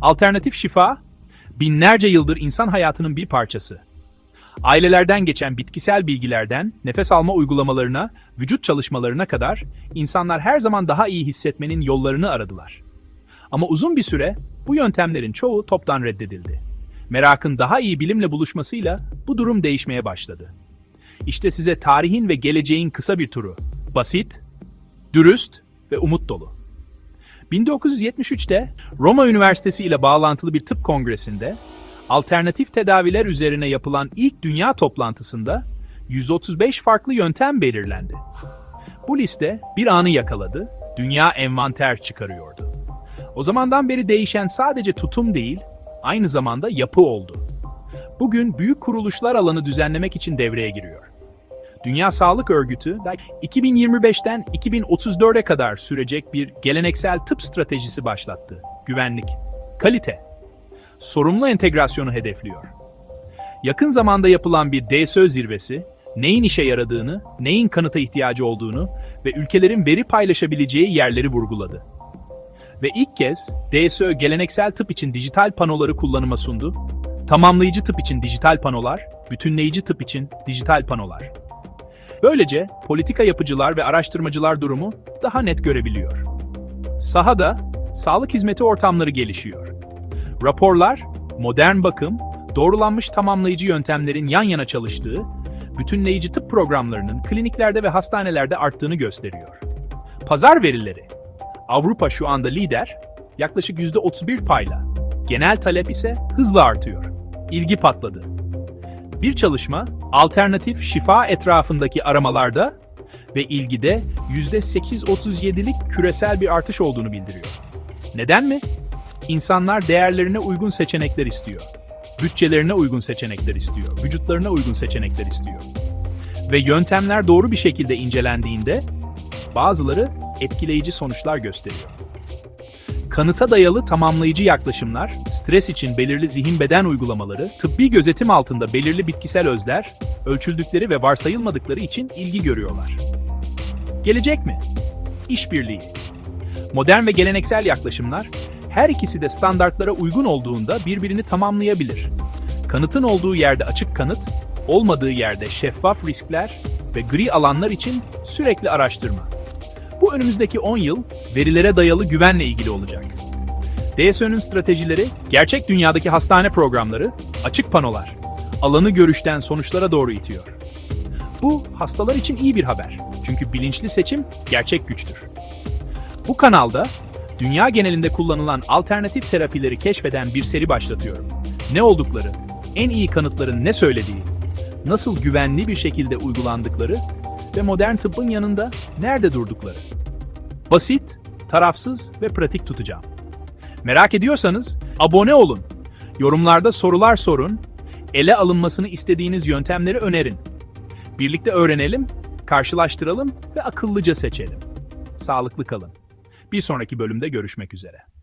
Alternatif şifa, binlerce yıldır insan hayatının bir parçası. Ailelerden geçen bitkisel bilgilerden, nefes alma uygulamalarına, vücut çalışmalarına kadar insanlar her zaman daha iyi hissetmenin yollarını aradılar. Ama uzun bir süre bu yöntemlerin çoğu toptan reddedildi. Merakın daha iyi bilimle buluşmasıyla bu durum değişmeye başladı. İşte size tarihin ve geleceğin kısa bir turu. Basit, dürüst ve umut dolu. 1973'te Roma Üniversitesi ile bağlantılı bir tıp kongresinde alternatif tedaviler üzerine yapılan ilk dünya toplantısında 135 farklı yöntem belirlendi. Bu liste bir anı yakaladı, dünya envanter çıkarıyordu. O zamandan beri değişen sadece tutum değil, aynı zamanda yapı oldu. Bugün büyük kuruluşlar alanı düzenlemek için devreye giriyor. Dünya Sağlık Örgütü 2025'ten 2034'e kadar sürecek bir geleneksel tıp stratejisi başlattı. Güvenlik, kalite, sorumlu entegrasyonu hedefliyor. Yakın zamanda yapılan bir DSÖ zirvesi, neyin işe yaradığını, neyin kanıta ihtiyacı olduğunu ve ülkelerin veri paylaşabileceği yerleri vurguladı. Ve ilk kez DSÖ geleneksel tıp için dijital panoları kullanıma sundu. Tamamlayıcı tıp için dijital panolar, bütünleyici tıp için dijital panolar. Böylece politika yapıcılar ve araştırmacılar durumu daha net görebiliyor. Sahada sağlık hizmeti ortamları gelişiyor. Raporlar, modern bakım, doğrulanmış tamamlayıcı yöntemlerin yan yana çalıştığı, bütünleyici tıp programlarının kliniklerde ve hastanelerde arttığını gösteriyor. Pazar verileri, Avrupa şu anda lider, yaklaşık %31 payla. Genel talep ise hızla artıyor. İlgi patladı. Bir çalışma, alternatif şifa etrafındaki aramalarda ve ilgide %837'lik küresel bir artış olduğunu bildiriyor. Neden mi? İnsanlar değerlerine uygun seçenekler istiyor. Bütçelerine uygun seçenekler istiyor. Vücutlarına uygun seçenekler istiyor. Ve yöntemler doğru bir şekilde incelendiğinde bazıları etkileyici sonuçlar gösteriyor. Kanıta dayalı tamamlayıcı yaklaşımlar, stres için belirli zihin-beden uygulamaları, tıbbi gözetim altında belirli bitkisel özler, ölçüldükleri ve varsayılmadıkları için ilgi görüyorlar. Gelecek mi? İşbirliği. Modern ve geleneksel yaklaşımlar, her ikisi de standartlara uygun olduğunda birbirini tamamlayabilir. Kanıtın olduğu yerde açık kanıt, olmadığı yerde şeffaf riskler ve gri alanlar için sürekli araştırma. Bu önümüzdeki 10 yıl verilere dayalı güvenle ilgili olacak. DSÖ'nün stratejileri, gerçek dünyadaki hastane programları, açık panolar, alanı görüşten sonuçlara doğru itiyor. Bu hastalar için iyi bir haber. Çünkü bilinçli seçim gerçek güçtür. Bu kanalda dünya genelinde kullanılan alternatif terapileri keşfeden bir seri başlatıyorum. Ne oldukları, en iyi kanıtların ne söylediği, nasıl güvenli bir şekilde uygulandıkları ve modern tıbbın yanında nerede durdukları. Basit, tarafsız ve pratik tutacağım. Merak ediyorsanız abone olun. Yorumlarda sorular sorun, ele alınmasını istediğiniz yöntemleri önerin. Birlikte öğrenelim, karşılaştıralım ve akıllıca seçelim. Sağlıklı kalın. Bir sonraki bölümde görüşmek üzere.